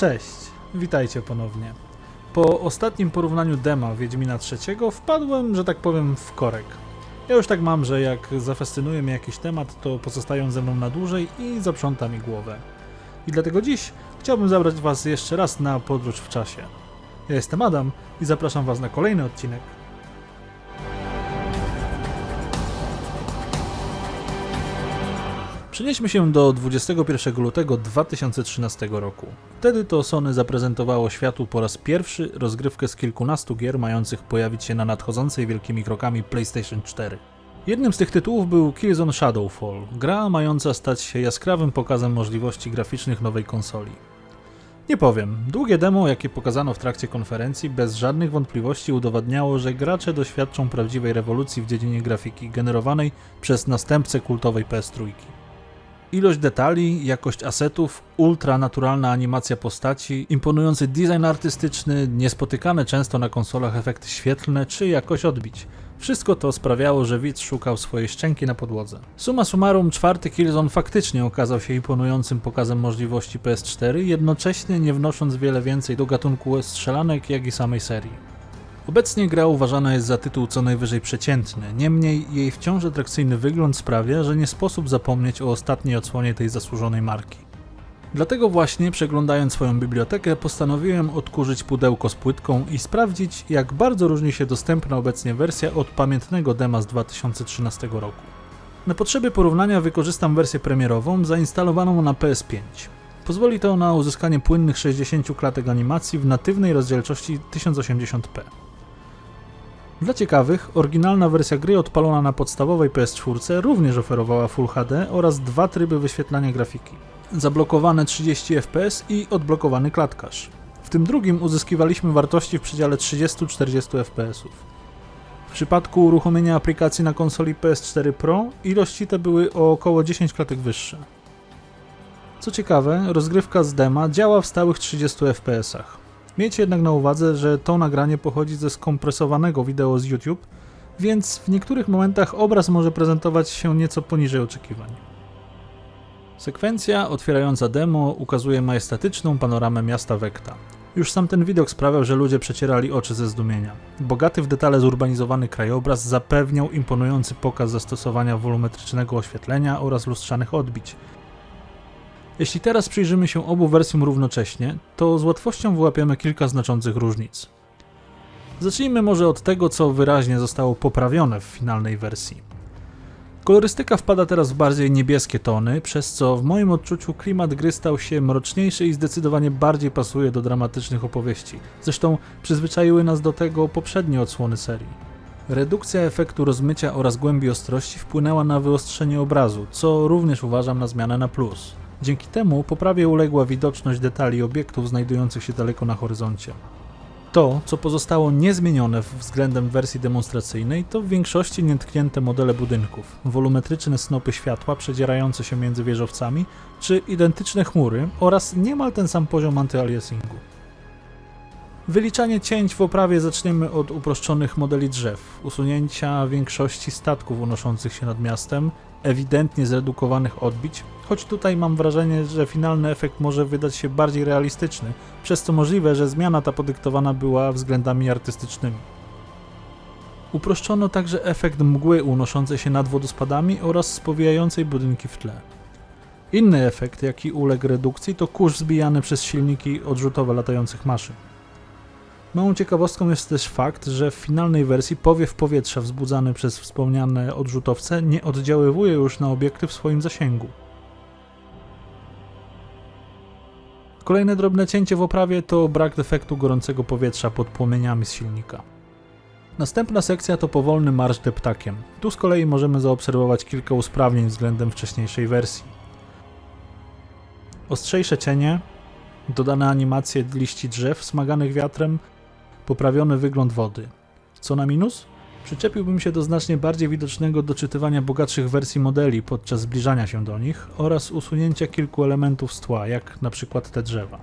Cześć, witajcie ponownie. Po ostatnim porównaniu dema Wiedźmina III wpadłem, że tak powiem, w korek. Ja już tak mam, że jak zafascynuje mnie jakiś temat, to pozostają ze mną na dłużej i zaprząta mi głowę. I dlatego dziś chciałbym zabrać Was jeszcze raz na podróż w czasie. Ja jestem Adam i zapraszam Was na kolejny odcinek. Przenieśmy się do 21 lutego 2013 roku. Wtedy to Sony zaprezentowało światu po raz pierwszy rozgrywkę z kilkunastu gier mających pojawić się na nadchodzącej wielkimi krokami PlayStation 4. Jednym z tych tytułów był Killzone Shadowfall, gra mająca stać się jaskrawym pokazem możliwości graficznych nowej konsoli. Nie powiem, długie demo, jakie pokazano w trakcie konferencji, bez żadnych wątpliwości udowadniało, że gracze doświadczą prawdziwej rewolucji w dziedzinie grafiki generowanej przez następcę kultowej PS3. Ilość detali, jakość asetów, ultranaturalna animacja postaci, imponujący design artystyczny, niespotykane często na konsolach efekty świetlne czy jakość odbić. Wszystko to sprawiało, że widz szukał swojej szczęki na podłodze. Summa summarum, czwarty Killzone faktycznie okazał się imponującym pokazem możliwości PS4, jednocześnie nie wnosząc wiele więcej do gatunku strzelanek, jak i samej serii. Obecnie gra uważana jest za tytuł co najwyżej przeciętny, niemniej jej wciąż atrakcyjny wygląd sprawia, że nie sposób zapomnieć o ostatniej odsłonie tej zasłużonej marki. Dlatego właśnie, przeglądając swoją bibliotekę, postanowiłem odkurzyć pudełko z płytką i sprawdzić, jak bardzo różni się dostępna obecnie wersja od pamiętnego dema z 2013 roku. Na potrzeby porównania wykorzystam wersję premierową zainstalowaną na PS5. Pozwoli to na uzyskanie płynnych 60 klatek animacji w natywnej rozdzielczości 1080p. Dla ciekawych, oryginalna wersja gry odpalona na podstawowej PS4 również oferowała Full HD oraz dwa tryby wyświetlania grafiki. Zablokowane 30 fps i odblokowany klatkarz. W tym drugim uzyskiwaliśmy wartości w przedziale 30-40 fps. W przypadku uruchomienia aplikacji na konsoli PS4 Pro ilości te były o około 10 klatek wyższe. Co ciekawe, rozgrywka z dema działa w stałych 30 fps. Miejcie jednak na uwadze, że to nagranie pochodzi ze skompresowanego wideo z YouTube, więc w niektórych momentach obraz może prezentować się nieco poniżej oczekiwań. Sekwencja otwierająca demo ukazuje majestatyczną panoramę miasta Vecta. Już sam ten widok sprawiał, że ludzie przecierali oczy ze zdumienia. Bogaty w detale zurbanizowany krajobraz zapewniał imponujący pokaz zastosowania wolumetrycznego oświetlenia oraz lustrzanych odbić, jeśli teraz przyjrzymy się obu wersjom równocześnie, to z łatwością wyłapiemy kilka znaczących różnic. Zacznijmy może od tego, co wyraźnie zostało poprawione w finalnej wersji. Kolorystyka wpada teraz w bardziej niebieskie tony, przez co w moim odczuciu klimat gry stał się mroczniejszy i zdecydowanie bardziej pasuje do dramatycznych opowieści. Zresztą przyzwyczaiły nas do tego poprzednie odsłony serii. Redukcja efektu rozmycia oraz głębi ostrości wpłynęła na wyostrzenie obrazu, co również uważam na zmianę na plus. Dzięki temu poprawie uległa widoczność detali obiektów znajdujących się daleko na horyzoncie. To, co pozostało niezmienione względem wersji demonstracyjnej, to w większości nietknięte modele budynków, wolumetryczne snopy światła przedzierające się między wieżowcami, czy identyczne chmury oraz niemal ten sam poziom antyaliasingu. Wyliczanie cięć w oprawie zaczniemy od uproszczonych modeli drzew, usunięcia większości statków unoszących się nad miastem, ewidentnie zredukowanych odbić, choć tutaj mam wrażenie, że finalny efekt może wydać się bardziej realistyczny, przez co możliwe, że zmiana ta podyktowana była względami artystycznymi. Uproszczono także efekt mgły unoszącej się nad wodospadami oraz spowijającej budynki w tle. Inny efekt, jaki uległ redukcji, to kurz zbijany przez silniki odrzutowe latających maszyn. Małą ciekawostką jest też fakt, że w finalnej wersji powiew powietrza wzbudzany przez wspomniane odrzutowce nie oddziaływuje już na obiekty w swoim zasięgu. Kolejne drobne cięcie w oprawie to brak defektu gorącego powietrza pod płomieniami z silnika. Następna sekcja to powolny marsz deptakiem. Tu z kolei możemy zaobserwować kilka usprawnień względem wcześniejszej wersji. Ostrzejsze cienie, dodane animacje liści drzew smaganych wiatrem, poprawiony wygląd wody. Co na minus? Przyczepiłbym się do znacznie bardziej widocznego doczytywania bogatszych wersji modeli podczas zbliżania się do nich oraz usunięcia kilku elementów z tła, jak na przykład te drzewa.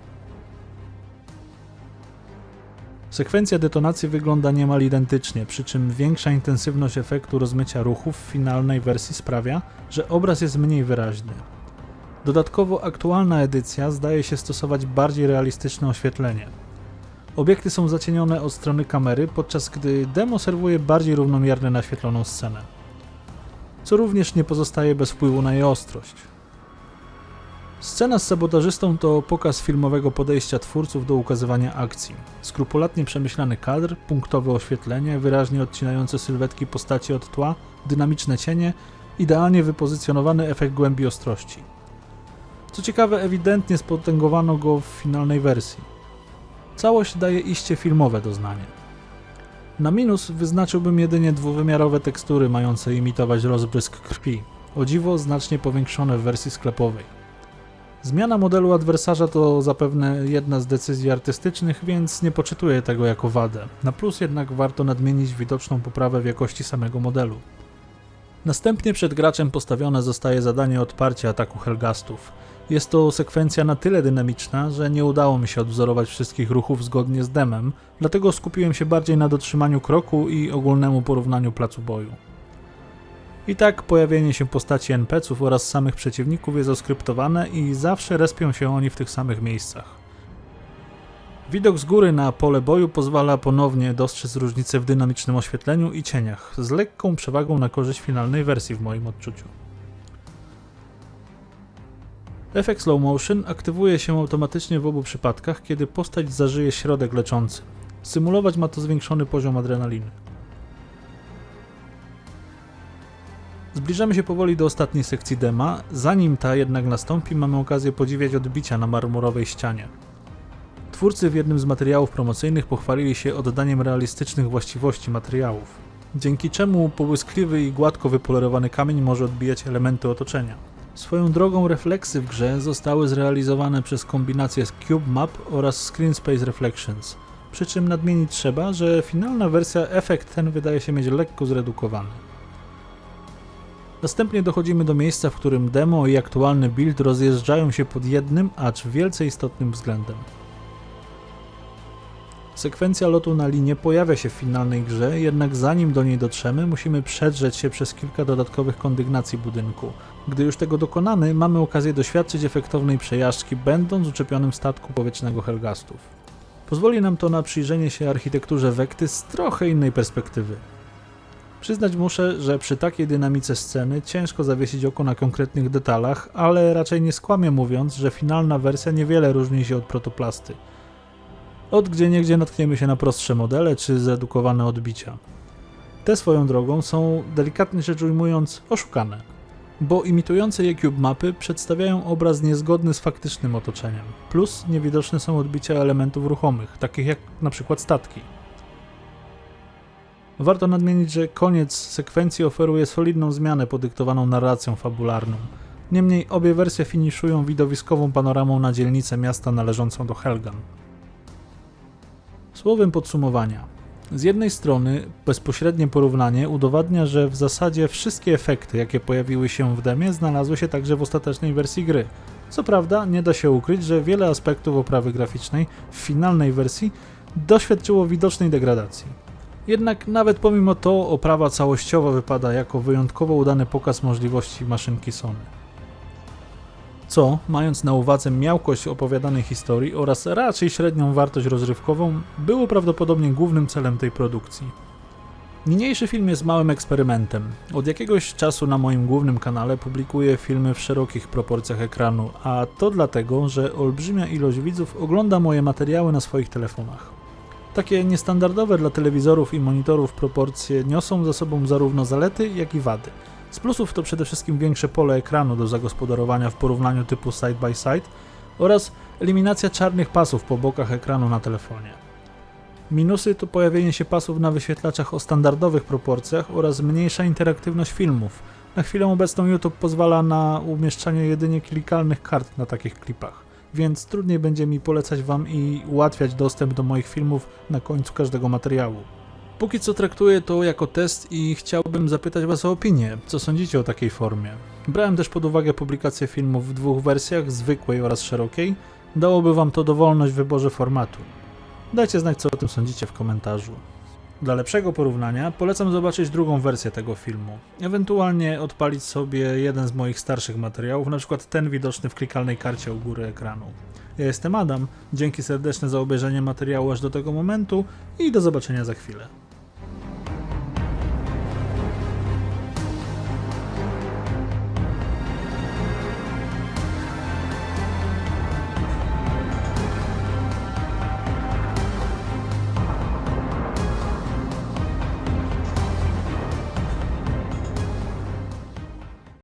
Sekwencja detonacji wygląda niemal identycznie, przy czym większa intensywność efektu rozmycia ruchów w finalnej wersji sprawia, że obraz jest mniej wyraźny. Dodatkowo aktualna edycja zdaje się stosować bardziej realistyczne oświetlenie. Obiekty są zacienione od strony kamery, podczas gdy demo serwuje bardziej równomiernie naświetloną scenę. Co również nie pozostaje bez wpływu na jej ostrość. Scena z sabotażystą to pokaz filmowego podejścia twórców do ukazywania akcji. Skrupulatnie przemyślany kadr, punktowe oświetlenie, wyraźnie odcinające sylwetki postaci od tła, dynamiczne cienie, idealnie wypozycjonowany efekt głębi ostrości. Co ciekawe, ewidentnie spotęgowano go w finalnej wersji. Całość daje iście filmowe doznanie. Na minus wyznaczyłbym jedynie dwuwymiarowe tekstury mające imitować rozbrysk krwi, o dziwo znacznie powiększone w wersji sklepowej. Zmiana modelu adwersarza to zapewne jedna z decyzji artystycznych, więc nie poczytuję tego jako wadę. Na plus jednak warto nadmienić widoczną poprawę w jakości samego modelu. Następnie przed graczem postawione zostaje zadanie odparcia ataku Helgastów. Jest to sekwencja na tyle dynamiczna, że nie udało mi się odwzorować wszystkich ruchów zgodnie z demem, dlatego skupiłem się bardziej na dotrzymaniu kroku i ogólnemu porównaniu placu boju. I tak pojawienie się postaci NPC-ów oraz samych przeciwników jest oskryptowane i zawsze respią się oni w tych samych miejscach. Widok z góry na pole boju pozwala ponownie dostrzec różnice w dynamicznym oświetleniu i cieniach, z lekką przewagą na korzyść finalnej wersji w moim odczuciu. Efekt slow motion aktywuje się automatycznie w obu przypadkach, kiedy postać zażyje środek leczący. Symulować ma to zwiększony poziom adrenaliny. Zbliżamy się powoli do ostatniej sekcji dema. Zanim ta jednak nastąpi, mamy okazję podziwiać odbicia na marmurowej ścianie. Twórcy w jednym z materiałów promocyjnych pochwalili się oddaniem realistycznych właściwości materiałów, dzięki czemu pobłyskliwy i gładko wypolerowany kamień może odbijać elementy otoczenia. Swoją drogą refleksy w grze zostały zrealizowane przez kombinację z Cube Map oraz Screen Space Reflections. Przy czym nadmienić trzeba, że finalna wersja efekt ten wydaje się mieć lekko zredukowany. Następnie dochodzimy do miejsca, w którym demo i aktualny build rozjeżdżają się pod jednym, acz wielce istotnym względem. Sekwencja lotu na linię pojawia się w finalnej grze, jednak zanim do niej dotrzemy, musimy przedrzeć się przez kilka dodatkowych kondygnacji budynku. Gdy już tego dokonamy, mamy okazję doświadczyć efektownej przejażdżki, będąc uczepionym statku powietrznego Helgastów. Pozwoli nam to na przyjrzenie się architekturze Wekty z trochę innej perspektywy. Przyznać muszę, że przy takiej dynamice sceny ciężko zawiesić oko na konkretnych detalach, ale raczej nie skłamię mówiąc, że finalna wersja niewiele różni się od protoplasty. Od gdzie niegdzie natkniemy się na prostsze modele czy zredukowane odbicia. Te swoją drogą są, delikatnie rzecz ujmując, oszukane, bo imitujące je cube mapy przedstawiają obraz niezgodny z faktycznym otoczeniem, plus niewidoczne są odbicia elementów ruchomych, takich jak na przykład statki. Warto nadmienić, że koniec sekwencji oferuje solidną zmianę podyktowaną narracją fabularną. Niemniej obie wersje finiszują widowiskową panoramą na dzielnicę miasta należącą do Helgan. Słowem podsumowania. Z jednej strony bezpośrednie porównanie udowadnia, że w zasadzie wszystkie efekty, jakie pojawiły się w demie, znalazły się także w ostatecznej wersji gry. Co prawda, nie da się ukryć, że wiele aspektów oprawy graficznej w finalnej wersji doświadczyło widocznej degradacji. Jednak nawet pomimo to oprawa całościowa wypada jako wyjątkowo udany pokaz możliwości maszynki Sony. Co, mając na uwadze miałkość opowiadanej historii oraz raczej średnią wartość rozrywkową, było prawdopodobnie głównym celem tej produkcji. Niniejszy film jest małym eksperymentem. Od jakiegoś czasu na moim głównym kanale publikuję filmy w szerokich proporcjach ekranu, a to dlatego, że olbrzymia ilość widzów ogląda moje materiały na swoich telefonach. Takie niestandardowe dla telewizorów i monitorów proporcje niosą za sobą zarówno zalety, jak i wady. Z plusów to przede wszystkim większe pole ekranu do zagospodarowania w porównaniu typu side by side oraz eliminacja czarnych pasów po bokach ekranu na telefonie. Minusy to pojawienie się pasów na wyświetlaczach o standardowych proporcjach oraz mniejsza interaktywność filmów. Na chwilę obecną YouTube pozwala na umieszczanie jedynie klikalnych kart na takich klipach więc trudniej będzie mi polecać Wam i ułatwiać dostęp do moich filmów na końcu każdego materiału. Póki co traktuję to jako test i chciałbym zapytać Was o opinię. Co sądzicie o takiej formie? Brałem też pod uwagę publikację filmów w dwóch wersjach, zwykłej oraz szerokiej. Dałoby Wam to dowolność w wyborze formatu. Dajcie znać, co o tym sądzicie w komentarzu. Dla lepszego porównania polecam zobaczyć drugą wersję tego filmu. Ewentualnie odpalić sobie jeden z moich starszych materiałów, na przykład ten widoczny w klikalnej karcie u góry ekranu. Ja jestem Adam, dzięki serdeczne za obejrzenie materiału aż do tego momentu i do zobaczenia za chwilę.